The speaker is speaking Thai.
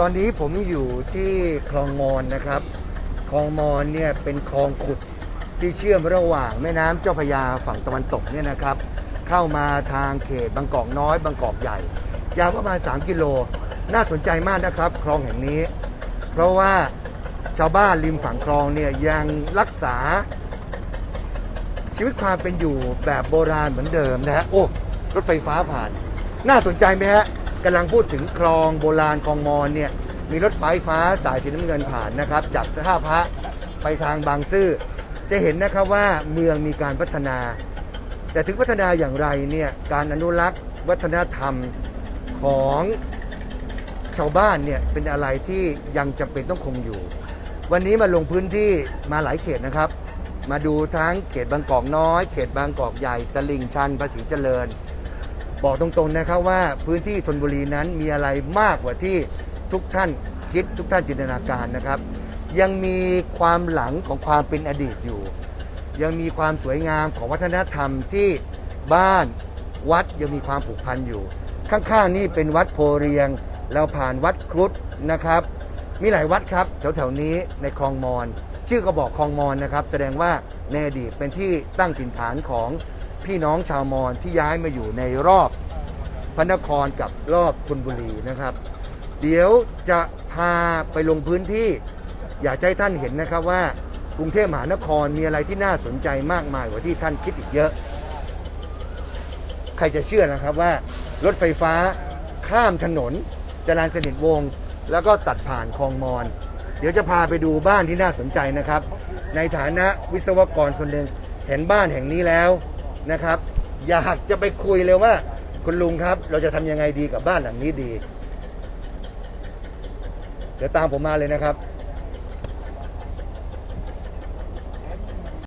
ตอนนี้ผมอยู่ที่คลองมอนนะครับ คลองมอนเนี่ยเป็นคลองขุดที่เชื่อมระหว่างแม่น้ำเจ้าพระยาฝั่งตะวันตกเนี่ยนะครับ เข้ามาทางเขตบางกอกน้อยบางกอกใหญ่ ยาวประมาณ 3 กิโล น่าสนใจมากนะครับ คลองแห่งนี้ เพราะว่าชาวบ้านริมฝั่งคลองเนี่ยยังรักษา ชีวิตความเป็นอยู่แบบโบราณเหมือนเดิมนะฮะโอ้รถไฟฟ้าผ่าน น่าสนใจไหมฮะ กำลังพูดถึงคลองโบราณคลองมอนเนี่ยมีรถไฟฟ้าสายสีน้ำเงินผ่านนะครับ จากท่าพระไปทางบางซื่อจะเห็นนะครับว่าเมืองมีการพัฒนา แต่ถึงพัฒนาอย่างไรเนี่ยการอนุรักษ์วัฒนธรรมของชาวบ้านเนี่ยเป็นอะไรที่ยังจำเป็นต้องคงอยู่ วันนี้มาลงพื้นที่มาหลายเขตนะครับ มาดูทั้งเขตบางกอกน้อย เขตบางกอกใหญ่ตลิ่งชันภาษีเจริญ บอกตรงๆนะครับว่าพื้นที่ธนบุรีนั้นมีอะไรมากกว่าที่ทุกท่านคิดทุกท่านจินตนาการนะครับ ยังมีความหลังของความเป็นอดีตอยู่ ยังมีความสวยงามของวัฒนธรรมที่บ้านวัดยังมีความผูกพันอยู่ ข้างๆนี่เป็นวัดโพเรียงเราผ่านวัดครุฑนะครับ มีหลายวัดครับแถวๆนี้ในคลองมอน ชื่อก็บอกคลองมอนนะครับ แสดงว่าในอดีตเป็นที่ตั้งถิ่นฐานของ พี่น้องชาวมอญที่ย้ายมาอยู่ในรอบพระนครกับรอบธนบุรีนะครับ เดี๋ยวจะพาไปลงพื้นที่ อยากให้ท่านเห็นนะครับว่ากรุงเทพมหานครมีอะไรที่น่าสนใจมากมายกว่าที่ท่านคิดอีกเยอะ ใครจะเชื่อนะครับว่ารถไฟฟ้าข้ามถนนจรัญสนิทวง แล้วก็ตัดผ่านคลองมอนเดี๋ยวจะพาไปดูบ้านที่น่าสนใจนะครับ ในฐานะวิศวกรคนหนึ่งเห็นบ้านแห่งนี้แล้ว นะครับ อยากจะไปคุยเลยว่า คุณลุงครับ เราจะทำยังไงดีกับบ้านหลังนี้ดี เดี๋ยวตามผมมาเลยนะครับ